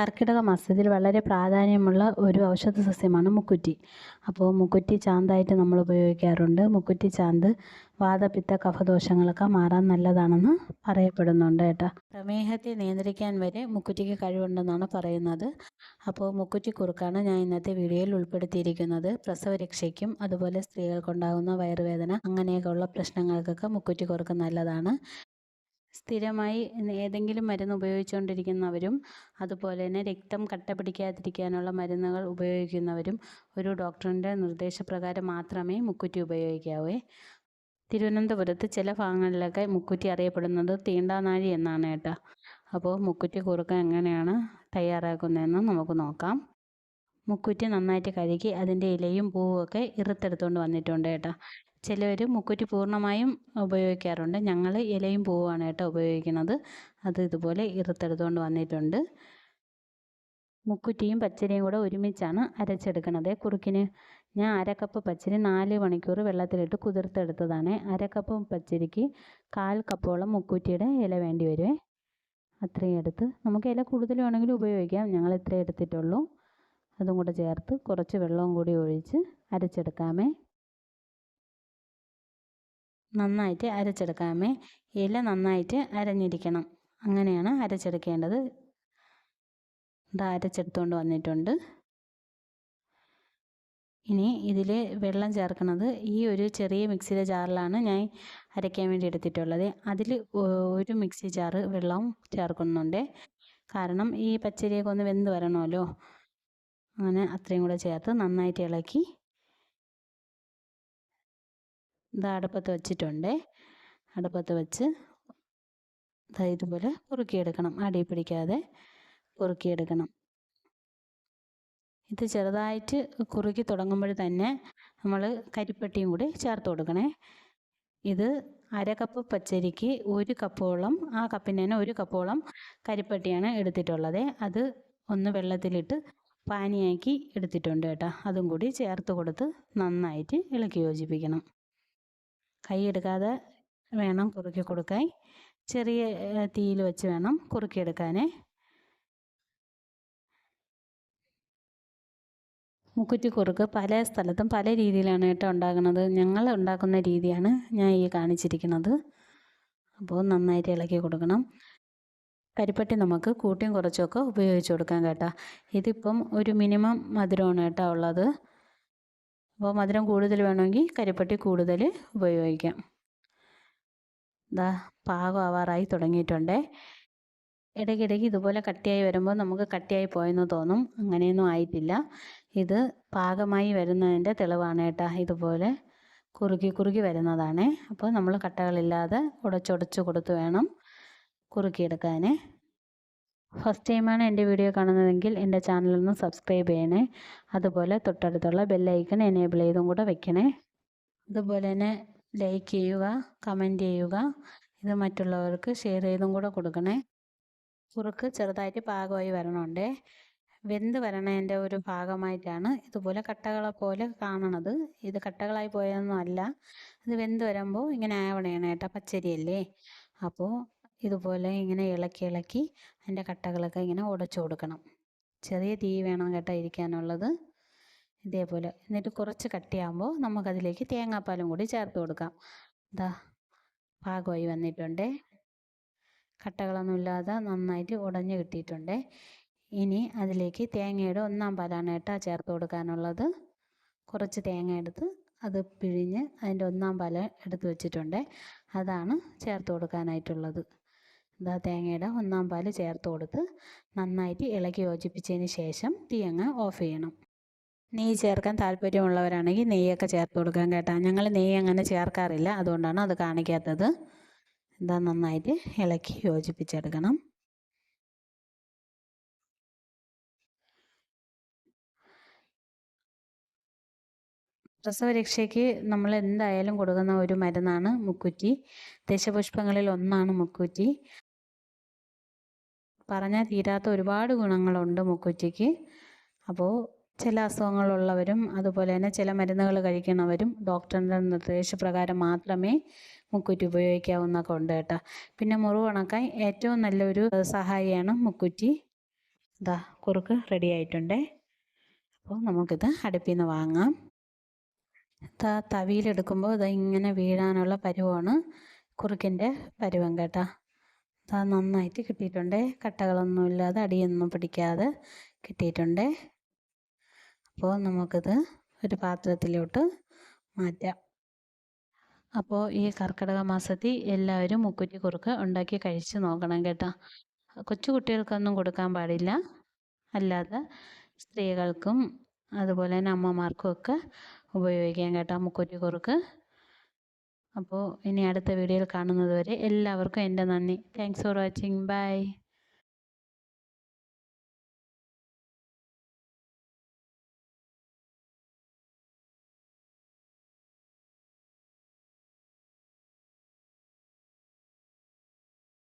കർക്കിടക മാസത്തിൽ വളരെ പ്രാധാന്യമുള്ള ഒരു ഔഷധ സസ്യമാണ് മുക്കുറ്റി. അപ്പോൾ മുക്കുറ്റി ചാന്തായിട്ട് നമ്മൾ ഉപയോഗിക്കാറുണ്ട്. മുക്കുറ്റി ചാന്ത് വാദപിത്ത കഫദോഷങ്ങളൊക്കെ മാറാൻ നല്ലതാണെന്ന് പറയപ്പെടുന്നുണ്ട് കേട്ടോ. പ്രമേഹത്തെ നിയന്ത്രിക്കാൻ വരെ മുക്കുറ്റിക്ക് കഴിവുണ്ടെന്നാണ് പറയുന്നത്. അപ്പോൾ മുക്കുറ്റി കുറുക്കാണ് ഞാൻ ഇന്നത്തെ വീഡിയോയിൽ ഉൾപ്പെടുത്തിയിരിക്കുന്നത്. പ്രസവരക്ഷയ്ക്കും അതുപോലെ സ്ത്രീകൾക്കുണ്ടാകുന്ന വയറുവേദന അങ്ങനെയൊക്കെയുള്ള പ്രശ്നങ്ങൾക്കൊക്കെ മുക്കുറ്റി കുറുക്ക് നല്ലതാണ്. സ്ഥിരമായി ഏതെങ്കിലും മരുന്ന് ഉപയോഗിച്ചുകൊണ്ടിരിക്കുന്നവരും അതുപോലെ തന്നെ രക്തം കട്ട പിടിക്കാതിരിക്കാനുള്ള മരുന്നുകൾ ഉപയോഗിക്കുന്നവരും ഒരു ഡോക്ടറിന്റെ നിർദ്ദേശപ്രകാരം മാത്രമേ മുക്കുറ്റി ഉപയോഗിക്കാവൂ. തിരുവനന്തപുരത്ത് ചില ഭാഗങ്ങളിലൊക്കെ മുക്കുറ്റി അറിയപ്പെടുന്നത് തീണ്ടാനാഴി എന്നാണ് കേട്ടോ. അപ്പോൾ മുക്കുറ്റി കുറുക്ക എങ്ങനെയാണ് തയ്യാറാക്കുന്നതെന്ന് നമുക്ക് നോക്കാം. മുക്കുറ്റി നന്നായിട്ട് കഴുകി അതിന്റെ ഇലയും പൂവും ഒക്കെ ഇറുത്തെടുത്തുകൊണ്ട് വന്നിട്ടുണ്ട് കേട്ടോ. ചിലർ മുക്കുറ്റി പൂർണമായും ഉപയോഗിക്കാറുണ്ട്. ഞങ്ങൾ ഇലയും പൂവുമാണ് കേട്ടോ ഉപയോഗിക്കുന്നത്. അത് ഇതുപോലെ ഇറുത്തെടുത്തുകൊണ്ട് വന്നിട്ടുണ്ട്. മുക്കുറ്റിയും പച്ചരിയും കൂടെ ഒരുമിച്ചാണ് അരച്ചെടുക്കണത്. കുറുക്കിന് ഞാൻ അരക്കപ്പ് പച്ചരി നാല് മണിക്കൂർ വെള്ളത്തിലിട്ട് കുതിർത്തെടുത്തതാണ്. അരക്കപ്പ് പച്ചരിക്ക് കാൽ കപ്പോളം മുക്കുറ്റിയുടെ ഇല വേണ്ടി വരുമേ അത്രയും എടുത്ത് നമുക്ക് ഇല കൂടുതൽ വേണമെങ്കിലും ഉപയോഗിക്കാം. ഞങ്ങൾ ഇത്രയും എടുത്തിട്ടുള്ളൂ. അതും കൂടെ ചേർത്ത് കുറച്ച് വെള്ളവും കൂടി ഒഴിച്ച് അരച്ചെടുക്കാമേ. നന്നായിട്ട് അരച്ചെടുക്കാമേ. ഇല നന്നായിട്ട് അരഞ്ഞിരിക്കണം. അങ്ങനെയാണ് അരച്ചെടുക്കേണ്ടത്. ഇത് അരച്ചെടുത്തുകൊണ്ട് വന്നിട്ടുണ്ട്. ഇനി ഇതിൽ വെള്ളം ചേർക്കുന്നത് ഈ ഒരു ചെറിയ മിക്സിയുടെ ജാറിലാണ് ഞാൻ അരയ്ക്കാൻ വേണ്ടി എടുത്തിട്ടുള്ളത്. അതിൽ ഒരു മിക്സി ജാറ് വെള്ളവും ചേർക്കുന്നുണ്ട്. കാരണം ഈ പച്ചരിയൊക്കെ ഒന്ന് വെന്ത് വരണമല്ലോ. അങ്ങനെ അത്രയും കൂടെ ചേർത്ത് നന്നായിട്ട് ഇളക്കി ഇത് അടുപ്പത്ത് വെച്ചിട്ടുണ്ട്. അടുപ്പത്ത് വെച്ച് ഇതുപോലെ കുറുക്കിയെടുക്കണം. അടി പിടിക്കാതെ കുറുക്കിയെടുക്കണം. ഇത് ചെറുതായിട്ട് കുറുക്കി തുടങ്ങുമ്പോൾ തന്നെ നമ്മൾ കരിപ്പട്ടിയും കൂടി ചേർത്ത് കൊടുക്കണേ. ഇത് അര കപ്പ് പച്ചരിക്ക് ഒരു കപ്പോളം ആ കപ്പിന് തന്നെ ഒരു കപ്പോളം കരിപ്പട്ടിയാണ് എടുത്തിട്ടുള്ളത്. അത് ഒന്ന് വെള്ളത്തിലിട്ട് പാനിയാക്കി എടുത്തിട്ടുണ്ട് കേട്ടോ. അതും കൂടി ചേർത്ത് കൊടുത്ത് നന്നായിട്ട് ഇളക്കി യോജിപ്പിക്കണം. കൈ എടുക്കാതെ വേണം കുറുക്കി കൊടുക്കാൻ. ചെറിയ തീയിൽ വെച്ച് വേണം കുറുക്കിയെടുക്കാനേ മുക്കുറ്റി കുറുക്ക് പല സ്ഥലത്തും പല രീതിയിലാണ് കേട്ടോ ഉണ്ടാകുന്നത്. ഞങ്ങൾ ഉണ്ടാക്കുന്ന രീതിയാണ് ഞാൻ ഈ കാണിച്ചിരിക്കുന്നത്. അപ്പോൾ നന്നായിട്ട് ഇളക്കി കൊടുക്കണം. കരിപ്പട്ടി നമുക്ക് കൂട്ടിയും കുറച്ചൊക്കെ ഉപയോഗിച്ച് കൊടുക്കാം കേട്ടോ. ഇതിപ്പം ഒരു മിനിമം മധുരമാണ് കേട്ടോ ഉള്ളത്. അപ്പോൾ മധുരം കൂടുതൽ വേണമെങ്കിൽ കരിപ്പട്ടി കൂടുതൽ ഉപയോഗിക്കാം. ഇതാ പാകം ആവാറായി തുടങ്ങിയിട്ടുണ്ട്. ഇടയ്ക്കിടയ്ക്ക് ഇതുപോലെ കട്ടിയായി വരുമ്പോൾ നമുക്ക് കട്ടിയായി പോയെന്ന് തോന്നും. അങ്ങനെയൊന്നും ആയിട്ടില്ല. ഇത് പാകമായി വരുന്നതിന്റെ തെളിവാണ് കേട്ടോ. ഇതുപോലെ കുറുകി കുറുകി വരുന്നതാണ്. അപ്പോൾ നമ്മൾ കട്ടകളില്ലാതെ ഉടച്ചുടച്ച് കൊടുത്ത് വേണം കുറുക്കിയെടുക്കാൻ ഫസ്റ്റ് ടൈമാണ് എന്റെ വീഡിയോ കാണുന്നതെങ്കിൽ എന്റെ ചാനലൊന്ന് സബ്സ്ക്രൈബ് ചെയ്യണേ. അതുപോലെ തൊട്ടടുത്തുള്ള ബെല്ലൈക്കൺ എനേബിൾ ചെയ്തും കൂടെ വെക്കണേ. അതുപോലെ തന്നെ ലൈക്ക് ചെയ്യുക കമന്റ് ചെയ്യുക. ഇത് മറ്റുള്ളവർക്ക് ഷെയർ ചെയ്തും കൂടെ കൊടുക്കണേ. കുറുക്ക് ചെറുതായിട്ട് പാകമായി വരണമുണ്ട് വെന്ത് വരണതിന്റെ ഒരു ഭാഗമായിട്ടാണ് ഇതുപോലെ കട്ടകളെ പോലെ കാണണത്. ഇത് കട്ടകളായി പോയതൊന്നും അല്ല. ഇത് വെന്ത് വരുമ്പോൾ ഇങ്ങനെ ആവണേണ് കേട്ടോ പച്ചരിയല്ലേ? അപ്പോൾ ഇതുപോലെ ഇങ്ങനെ ഇളക്കി ഇളക്കി അതിന്റെ കട്ടകളൊക്കെ ഇങ്ങനെ ഉടച്ചു കൊടുക്കണം. ചെറിയ തീ വേണം കേട്ടോ ഇരിക്കാനുള്ളത്. ഇതേപോലെ. എന്നിട്ട് കുറച്ച് കട്ടിയാകുമ്പോൾ നമുക്കതിലേക്ക് തേങ്ങാപ്പാലും കൂടി ചേർത്ത് കൊടുക്കാം. ഇതാ പാകമായി വന്നിട്ടുണ്ട്. കട്ടകളൊന്നും ഇല്ലാതെ നന്നായിട്ട് ഉടഞ്ഞ് കിട്ടിയിട്ടുണ്ട്. ഇനി അതിലേക്ക് തേങ്ങയുടെ ഒന്നാം പാലാണ് കേട്ടോ ചേർത്ത് കൊടുക്കാനുള്ളത്. കുറച്ച് തേങ്ങ എടുത്ത് അത് പിഴിഞ്ഞ് അതിന്റെ ഒന്നാം പാല എടുത്ത് വെച്ചിട്ടുണ്ട്. അതാണ് ചേർത്ത് കൊടുക്കാനായിട്ടുള്ളത്. ഇതാ തേങ്ങയുടെ ഒന്നാം പാൽ ചേർത്ത് കൊടുത്ത് നന്നായിട്ട് ഇളക്കി യോജിപ്പിച്ചതിന് ശേഷം തീ അങ്ങ് ഓഫ് ചെയ്യണം. നെയ്യ് ചേർക്കാൻ താല്പര്യമുള്ളവരാണെങ്കിൽ നെയ്യൊക്കെ ചേർത്ത് കൊടുക്കാൻ കേട്ടോ. ഞങ്ങൾ നെയ്യ് അങ്ങനെ ചേർക്കാറില്ല അതുകൊണ്ടാണ് അത് കാണിക്കാത്തത്. എന്താ നന്നായിട്ട് ഇളക്കി യോജിപ്പിച്ചെടുക്കണം. പ്രസവരക്ഷയ്ക്ക് നമ്മൾ എന്തായാലും കൊടുക്കുന്ന ഒരു മരുന്നാണ് മുക്കുറ്റി. ദശപുഷ്പങ്ങളിൽ ഒന്നാണ് മുക്കുറ്റി. പറഞ്ഞാൽ തീരാത്ത ഒരുപാട് ഗുണങ്ങളുണ്ട് മുക്കുറ്റിക്ക്. അപ്പോൾ ചില അസുഖങ്ങളുള്ളവരും അതുപോലെ തന്നെ ചില മരുന്നുകൾ കഴിക്കുന്നവരും ഡോക്ടറിന്റെ നിർദ്ദേശപ്രകാരം മാത്രമേ മുക്കുറ്റി ഉപയോഗിക്കാവുന്നൊക്കെ ഉണ്ട് കേട്ടോ. പിന്നെ മുറിവ് ഉണക്കാൻ ഏറ്റവും നല്ലൊരു സഹായിയാണ് മുക്കുറ്റി. ഇതാ കുറുക്ക് റെഡി ആയിട്ടുണ്ടേ. അപ്പോൾ നമുക്കിത് അടുപ്പിൽ നിന്ന് വാങ്ങാം. ഇതാ തവിയിലെടുക്കുമ്പോൾ ഇത് ഇങ്ങനെ വീഴാനുള്ള പരുവാണ് കുറുക്കിന്റെ പരുവം കേട്ടോ. നന്നായിട്ട് കിട്ടിയിട്ടുണ്ട്. കട്ടകളൊന്നും ഇല്ലാതെ അടിയൊന്നും പിടിക്കാതെ കിട്ടിയിട്ടുണ്ട്. അപ്പോൾ നമുക്കിത് ഒരു പാത്രത്തിലോട്ട് മാറ്റാം. അപ്പോൾ ഈ കർക്കിടക മാസത്തിൽ എല്ലാവരും മുക്കുറ്റി കുറുക്ക് ഉണ്ടാക്കി കഴിച്ച് നോക്കണം കേട്ടോ. കൊച്ചു കുട്ടികൾക്കൊന്നും കൊടുക്കാൻ പാടില്ല. അല്ലാതെ സ്ത്രീകൾക്കും അതുപോലെ തന്നെ അമ്മമാർക്കും ഒക്കെ ഉപയോഗിക്കാം കേട്ടോ മുക്കുറ്റി കുറുക്ക്. അപ്പോൾ ഇനി അടുത്ത വീഡിയോയിൽ കാണുന്നത് വരെ എല്ലാവർക്കും എന്റെ നന്ദി. Thanks for watching bye